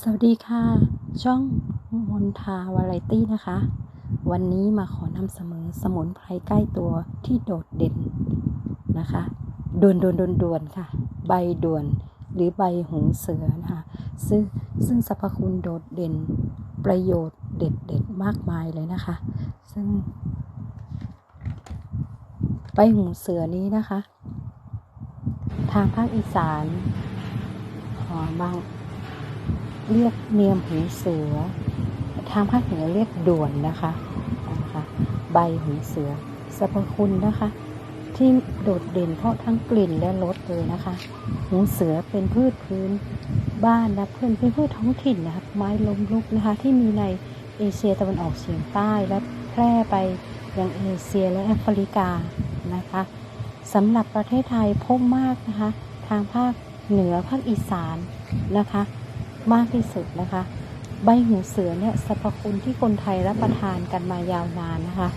สวัสดีค่ะ ช่องมนทาวาไรตี้นะคะ วันนี้มาขอนำเสนอสมุนไพรใกล้ตัวที่โดดเด่นนะคะด่วนด่วนด่วนด่วนค่ะ ใบด่วนหรือใบหูเสือนะคะซึ่งซึ่งสรรพคุณโดดเด่นประโยชน์เด็ดเด็ดมากมายเลยนะคะ ซึ่ง ใบหูเสือนี้นะคะ ทางภาคอีสานอ๋อบาง เรียกเนียมหูเสือ ทางภาคเหนือเรียกด่วนนะคะนะคะ ใบหูเสือสรรพคุณนะคะ ที่โดดเด่นเพราะทั้งกลิ่นและรสเลยนะคะหูเสือเป็นพืชพื้นบ้านนะเพื่อนเป็นพืชท้องถิ่นนะคะไม้ล้มลุกนะคะ ที่มีในเอเชียตะวันออกเฉียงใต้และแพร่ไปยังเอเชียและแอฟริกานะคะสำหรับประเทศไทยพบมากนะคะ ทางภาคเหนือภาคอีสานนะคะ มากที่สุดนะคะ ใบหูเสือเนี่ยสรรพคุณที่คนไทยรับประทานกันมายาวนานนะคะ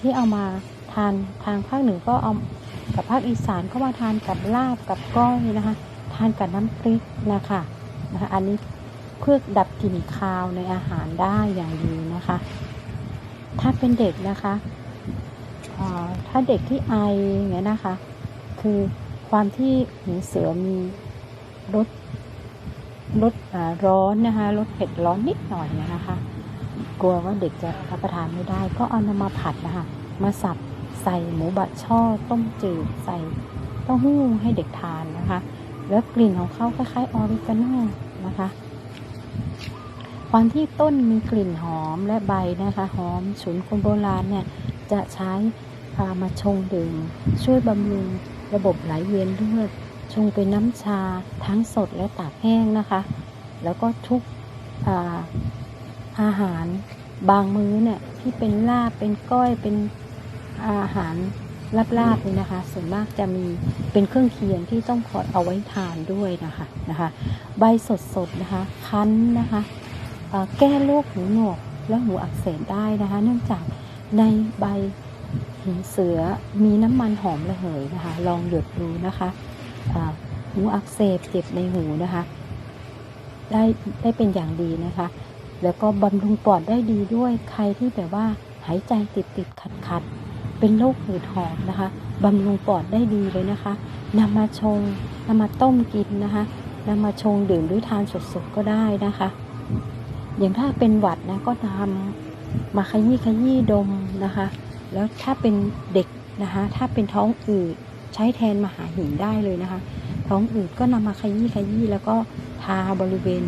ที่เอามาทานทางภาคเหนือก็เอากับภาคอีสานก็มาทานกับลาบกับก้อยนะคะ ทานกับน้ำพริกนะคะนะคะอันนี้เพื่อดับกลิ่นคาวในอาหารได้อย่างดีนะคะ ถ้าเป็นเด็กนะคะถ้าเด็กที่ไออย่างเงี้ยนะคะ คือความที่หูเสือมีรส ลดร้อนนะคะลดเผ็ดร้อนนิดหน่อยนะคะ กลัวว่าเด็กจะรับประทานไม่ได้ ก็เอานำมาผัดนะคะมาสับใส่หมูบะช่อต้มจืดใส่เต้าหู้ให้เด็กทานนะคะ แล้วกลิ่นของเขาคล้ายๆออริกาโน่นะคะ ความที่ต้นมีกลิ่นหอมและใบนะคะหอมฉุนคนโบราณเนี่ยจะใช้ามาชงดื่มช่วยบำรุงระบบไหลเวียนเลือด งเป็นน้ำชาทั้งสดและตากแห้งนะคะ แล้วก็ทุกอาอาหารบางมื้อเนี่ยที่เป็นลาบเป็นก้อยเป็นอาหารลาบลาบเลยนะคะ ส่วนมากจะมีเป็นเครื่องเคียงที่ต้องคอยเอาไว้ทานด้วยนะคะนะคะ ใบสดสดนะคะคั้นนะคะแก้โรคหูหนวกและหูอักเสบได้นะคะ เนื่องจากในใบหูเสือมีน้ำมันหอมระเหยนะคะ ลองหยดดูนะคะ หูอักเสบเจ็บในหูนะคะ ได้ได้เป็นอย่างดีนะคะ แล้วก็บำรุงปอดได้ดีด้วยใครที่แบบว่าหายใจติดติดขัดขัดเป็นโรคหืดหอบนะคะบำรุงปอดได้ดีเลยนะคะนำมาชงนำมาต้มกินนะคะนำมาชงดื่มหรือทานสดๆก็ได้นะคะ อย่างถ้าเป็นหวัดนะก็ทำมาขยี้ขยี้ดมนะคะ แล้วถ้าเป็นเด็กนะคะ ถ้าเป็นท้องอืดใช้แทนมหาหินได้เลยนะคะ ท้องอืดก็นำมาขยี้ขยี้แล้วก็ทาบริเวณ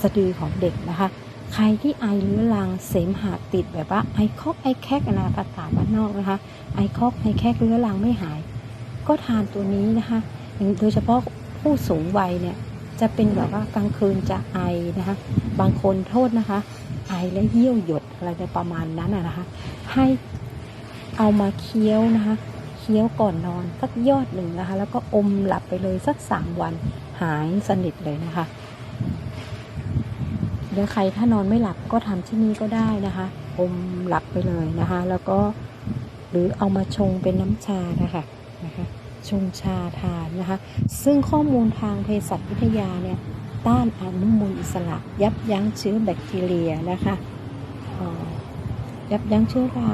สะดือของเด็กนะคะ ใครที่ไอเรื้อรังเสมหะติดแบบว่าไอคอกไอแคกนะภาษาบ้านนอกนะคะ ไอคอกไอแคกเรื้อรังไม่หาย ก็ทานตัวนี้นะคะโดยเฉพาะผู้สูงวัยเนี่ยจะเป็นแบบว่ากลางคืนจะไอนะคะ บางคนโทษนะคะ ไอและเยี่ยวหยดอะไรประมาณนั้นนะคะ ให้เอามาเคี้ยวนะคะ คี้ยวก่อนนอนสักยอดหนึ่งนะคะ แล้วก็อมหลับไปเลยสักสามวันหายสนิทเลยนะคะเดี๋ยวใครถ้านอนไม่หลับก็ทำที่นี่ก็ได้นะคะ อมหลับไปเลยนะคะ แล้วก็หรือเอามาชงเป็นน้ำชานะคะนะคะชงชาทานนะคะ ซึ่งข้อมูลทางเภสัชวิทยาเนี่ยต้านอนุมูลอิสระ ยับยั้งเชื้อแบคทีเรียนะคะยับยั้งเชื้อรา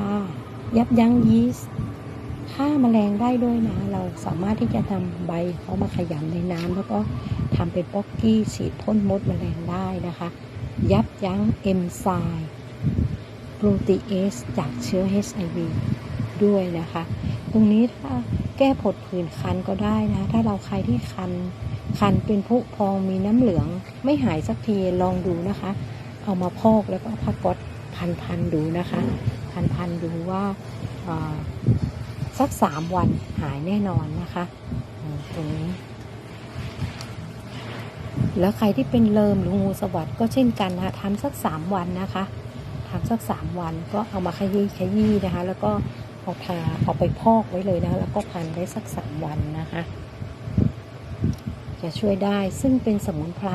ยับยั้งยีสต์ ฆ่าแมลงได้ด้วยนะ เราสามารถที่จะทำใบเขามาขยำในน้ำแล้วก็ทำเป็นป๊อกกี้ฉีดพ่นมดแมลงได้นะคะ ยับยั้งเอนไซม์โปรตีเอสจากเชื้อ HIV ด้วยนะคะ ตรงนี้ถ้าแก้ผดผื่นคันก็ได้นะ ถ้าเราใครที่คันคันเป็นผุพองมีน้ำเหลืองไม่หายสักทีลองดูนะคะ เอามาพอกแล้วก็พักกดพันพันดูนะคะ พันพันดูว่า สักสามวันหายแน่นอนนะคะตรงนี้ แล้วใครที่เป็นเลิมหรืองูสวัสด์ก็เช่นกันนะคะทำสักสามวันนะคะทำสักสามวันก็เอามาขยี้ขยี้นะคะ แล้วก็เอาทาเอาไปพอกไว้เลยนะแล้วก็พันได้สักสามวันนะคะ จะช่วยได้ซึ่งเป็นสมุนไพร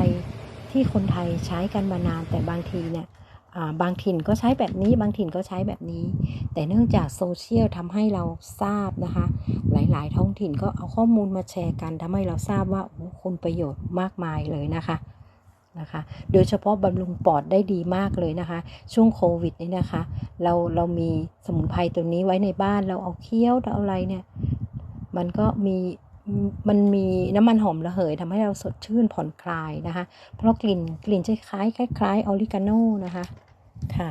ที่คนไทยใช้กันมานานแต่บางทีเนี่ย บางถิ่นก็ใช้แบบนี้ บางถิ่นก็ใช้แบบนี้ แต่เนื่องจากโซเชียลทำให้เราทราบนะคะ หลาย ๆ ท้องถิ่นก็เอาข้อมูลมาแชร์กันทำให้เราทราบว่าคุณประโยชน์มากมายเลยนะคะนะคะ โดยเฉพาะบำรุงปอดได้ดีมากเลยนะคะ ช่วงโควิดนี่นะคะ เราเรามีสมุนไพรตัวนี้ไว้ในบ้าน เราเอาเคี้ยวเอาอะไรเนี่ย มันก็มี มันมีน้ำมันหอมระเหยทำให้เราสดชื่นผ่อนคลายนะคะ เพราะกลิ่นกลิ่นจะคล้ายคล้ายออริกาโนนะคะค่ะ